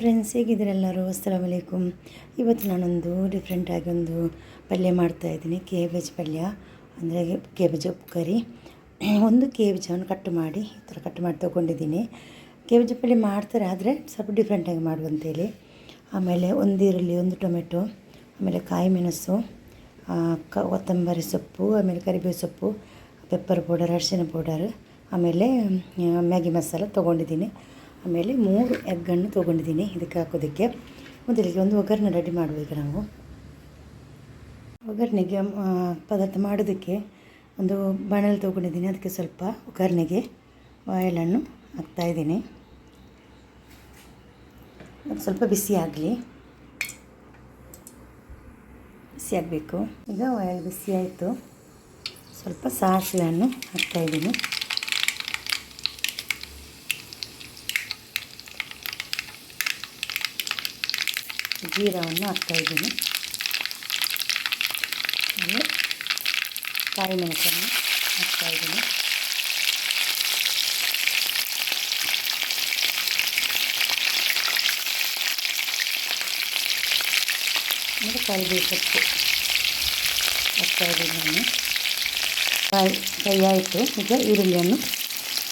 Friends ಹೇಗಿದ್ದೀರೆಲ್ಲರೂ? ಅಸ್ಸಲಾಮ್ ಅಲೈಕುಮ್ ಇವತ್ತು ನಾನೊಂದು ಡಿಫ್ರೆಂಟಾಗಿ ಒಂದು ಪಲ್ಯ ಮಾಡ್ತಾಯಿದ್ದೀನಿ ಕೇಬೇಜ್ ಪಲ್ಯ, ಅಂದರೆ ಕೇಬೇಜ್ ಉಪ್ಪು ಕರಿ ಒಂದು ಕೇಬೇಜನ್ನು ಕಟ್ ಮಾಡಿ, ಈ ಥರ ಕಟ್ ಮಾಡಿ ತೊಗೊಂಡಿದ್ದೀನಿ. ಕೇಬೇಜ್ ಪಲ್ಯ ಮಾಡ್ತಾರೆ, ಆದರೆ ಸ್ವಲ್ಪ ಡಿಫ್ರೆಂಟಾಗಿ ಮಾಡುವಂತೇಳಿ. ಆಮೇಲೆ ಒಂದು ಈರುಳ್ಳಿ, ಒಂದು ಟೊಮೆಟೊ, ಆಮೇಲೆ ಕಾಯಿ ಮೆಣಸು ಕೊತ್ತಂಬರಿ ಸೊಪ್ಪು, ಆಮೇಲೆ ಕರಿಬೇವು ಸೊಪ್ಪು ಪೆಪ್ಪರ್ ಪೌಡರ್ ಅರಿಶಿನ ಪೌಡರ್ ಆಮೇಲೆ, ಮ್ಯಾಗಿ ಮಸಾಲ ತೊಗೊಂಡಿದ್ದೀನಿ. ಆಮೇಲೆ ಮೂರು ಎಗ್ಗನ್ನು ತೊಗೊಂಡಿದ್ದೀನಿ ಇದಕ್ಕೆ ಹಾಕೋದಕ್ಕೆ. ಮೊದಲಿಗೆ ಒಂದು ಒಗ್ಗರಣೆ ರೆಡಿ ಮಾಡಬೇಕು ನಾವು. ಒಗ್ಗರಣೆಗೆ ಪದಾರ್ಥ ಮಾಡೋದಕ್ಕೆ ಒಂದು ಬಾಣಲಿ ತೊಗೊಂಡಿದ್ದೀನಿ, ಅದಕ್ಕೆ ಸ್ವಲ್ಪ ಒಗ್ಗರಣೆಗೆ ಆಯಿಲನ್ನು ಹಾಕ್ತಾಯಿದ್ದೀನಿ ಅದು ಸ್ವಲ್ಪ ಬಿಸಿ ಆಗಲಿ. ಬಿಸಿ ಆಗಬೇಕು. ಈಗ ಆಯಿಲ್ ಬಿಸಿ ಆಯಿತು. ಸ್ವಲ್ಪ ಸಾಸಿವೆಯನ್ನು ಹಾಕ್ತಾಯಿದ್ದೀನಿ ಜೀರವನ್ನು ಹಾಕ್ತಾಯಿದ್ದೀನಿ ಮೆಣಸನ್ನು ಹಾಕ್ತಾಯಿದ್ದೀನಿ ಅಂದರೆ ಕರಿಬೇವು ಸೊಪ್ಪು ಹಾಕ್ತಾಯಿದ್ದೀನಿ ನಾನು. ಕಾಯಿ ಕೈ ಆಯಿತು. ಈಗ ಈರುಳ್ಳಿಯನ್ನು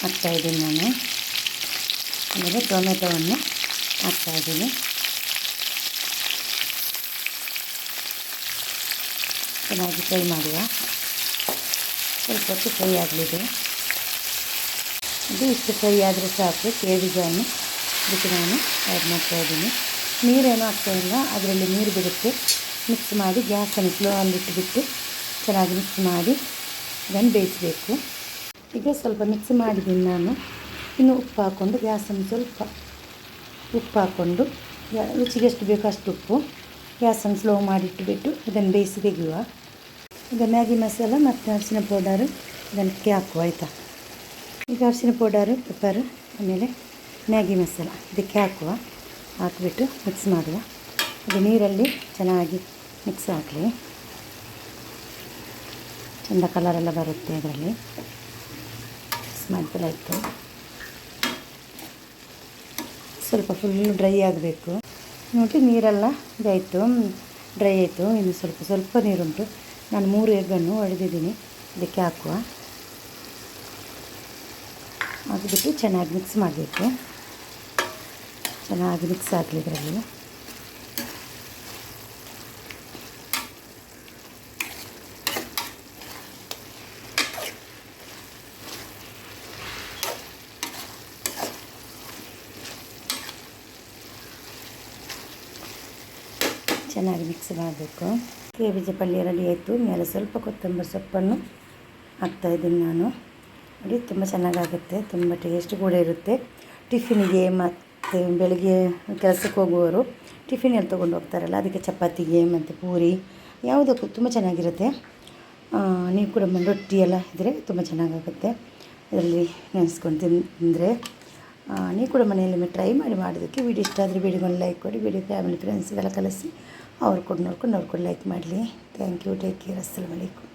ಹಾಕ್ತಾಯಿದ್ದೀನಿ ನಾನು. ಆಮೇಲೆ ಟೊಮೆಟೊವನ್ನು ಹಾಕ್ತಾಯಿದ್ದೀನಿ ಚೆನ್ನಾಗಿ ಫ್ರೈ ಮಾಡುವ. ಸ್ವಲ್ಪ ಹೊತ್ತು ಫ್ರೈ ಆಗಲಿದೆ. ಇದು ಇಷ್ಟು ಫ್ರೈ ಆದರೆ ಸಾಕು. ಕೇಳಿದನ್ನು ಇದಕ್ಕೆ ನಾನು ಆ್ಯಡ್ ಮಾಡ್ತಾಯಿದ್ದೀನಿ ನೀರೇನು ಹಾಕ್ತಾಯಿಲ್ಲ ಅದರಲ್ಲಿ ನೀರು ಬಿಡುತ್ತೆ. ಮಿಕ್ಸ್ ಮಾಡಿ ಗ್ಯಾಸನ್ನು ಸ್ಲೋ ಅಲ್ಲಿಟ್ಟುಬಿಟ್ಟು ಚೆನ್ನಾಗಿ ಮಿಕ್ಸ್ ಮಾಡಿ ಅದನ್ನು ಬೇಯಿಸಬೇಕು. ಈಗ ಸ್ವಲ್ಪ ಮಿಕ್ಸ್ ಮಾಡಿದ್ದೀನಿ ನಾನು. ಇನ್ನು ಉಪ್ಪು ಹಾಕ್ಕೊಂಡು ಗ್ಯಾಸನ್ನು ಸ್ವಲ್ಪ ಉಪ್ಪು ಹಾಕ್ಕೊಂಡು ರುಚಿಗೆ ಎಷ್ಟು ಬೇಕೋ ಅಷ್ಟು ಉಪ್ಪು. ಗ್ಯಾಸನ್ನು ಸ್ಲೋ ಮಾಡಿಟ್ಟುಬಿಟ್ಟು ಇದನ್ನು ಬೇಯಿಸಿ ತೆಗೆಯುವ. ಈಗ ಮ್ಯಾಗಿ ಮಸಾಲ ಮತ್ತು ಅರಿಶಿನ ಪೌಡರು. ಇದಕ್ಕೆ ಹಾಕುವ ಆಯಿತಾ? ಈಗ ಅರಿಶಿನ ಪೌಡರು, ಪೆಪ್ಪರು, ಆಮೇಲೆ ಮ್ಯಾಗಿ ಮಸಾಲ. ಇದಕ್ಕೆ ಹಾಕುವ, ಹಾಕಿಬಿಟ್ಟು ಮಿಕ್ಸ್ ಮಾಡುವ. ಈಗ ನೀರಲ್ಲಿ ಚೆನ್ನಾಗಿ ಮಿಕ್ಸ್ ಆಗಲಿ ಚೆಂದ ಕಲರೆಲ್ಲ ಬರುತ್ತೆ ಅದರಲ್ಲಿ ಮಿಕ್ಸ್ ಮಾಡಿದಲಾಯಿತು ಸ್ವಲ್ಪ ಫುಲ್ಲು ಡ್ರೈ ಆಗಬೇಕು. ನೋಡಿ ನೀರೆಲ್ಲ ಇದಾಯಿತು. ಡ್ರೈ ಆಯಿತು. ಇನ್ನು ಸ್ವಲ್ಪ ಸ್ವಲ್ಪ ನೀರುಂಟು. ನಾನು ಮೂರು ಎಗ್ಗನ್ನು ಒಡೆದಿದ್ದೀನಿ. ಇದಕ್ಕೆ ಹಾಕುವ. ಹಾಕಿಬಿಟ್ಟು ಚೆನ್ನಾಗಿ ಮಿಕ್ಸ್ ಮಾಡಬೇಕು. ಚೆನ್ನಾಗಿ ಮಿಕ್ಸ್ ಆಗಲಿ ಇದರಲ್ಲಿ. ಚೆನ್ನಾಗಿ ಮಿಕ್ಸ್ ಮಾಡಬೇಕು. ಕೇಬೀಜ ಪಲ್ಯ ರೆಡಿ ಆಯಿತು ಮೇಲೆ ಸ್ವಲ್ಪ ಕೊತ್ತಂಬರಿ ಸೊಪ್ಪನ್ನು ಹಾಕ್ತಾಯಿದ್ದೀನಿ ನಾನು. ನೋಡಿ, ತುಂಬ ಚೆನ್ನಾಗಾಗುತ್ತೆ, ತುಂಬ ಟೇಸ್ಟ್ ಕೂಡ ಇರುತ್ತೆ. ಟಿಫಿನಿಗೆ ಮತ್ತು ಬೆಳಿಗ್ಗೆ ಕೆಲಸಕ್ಕೆ ಹೋಗುವವರು ಟಿಫಿನಲ್ಲಿ ತೊಗೊಂಡು ಹೋಗ್ತಾರಲ್ಲ, ಅದಕ್ಕೆ ಚಪಾತಿಗೆ ಮತ್ತು ಪೂರಿ, ಯಾವುದಕ್ಕೂ ತುಂಬ ಚೆನ್ನಾಗಿರುತ್ತೆ. ನೀವು ಕೂಡ ರೊಟ್ಟಿ ಎಲ್ಲ ಇದ್ದರೆ ತುಂಬ ಚೆನ್ನಾಗಾಗುತ್ತೆ. ಇದರಲ್ಲಿ ನೆನೆಸ್ಕೊಂಡು ತಿಂದರೆ ನೀವು ಕೂಡ ಮನೆಯಲ್ಲಿ ಟ್ರೈ ಮಾಡಿ ಮಾಡೋದಕ್ಕೆ ವಿಡಿಯೋ ಇಷ್ಟ ಆದರೆ ವಿಡಿಯೋಗೊಂದು ಲೈಕ್ ಕೊಡಿ ವಿಡಿಯೋ ಫ್ಯಾಮಿಲಿ ಫ್ರೆಂಡ್ಸ್ಗೆಲ್ಲ ಕಲಿಸಿ, ಅವ್ರು ಕೂಡ ನೋಡ್ಕೊಂಡು ಅವ್ರು ಕೂಡ ಲೈಕ್ ಮಾಡಲಿ. Thank you take care ಅಸ್ಸಲಾಮಲೈಕು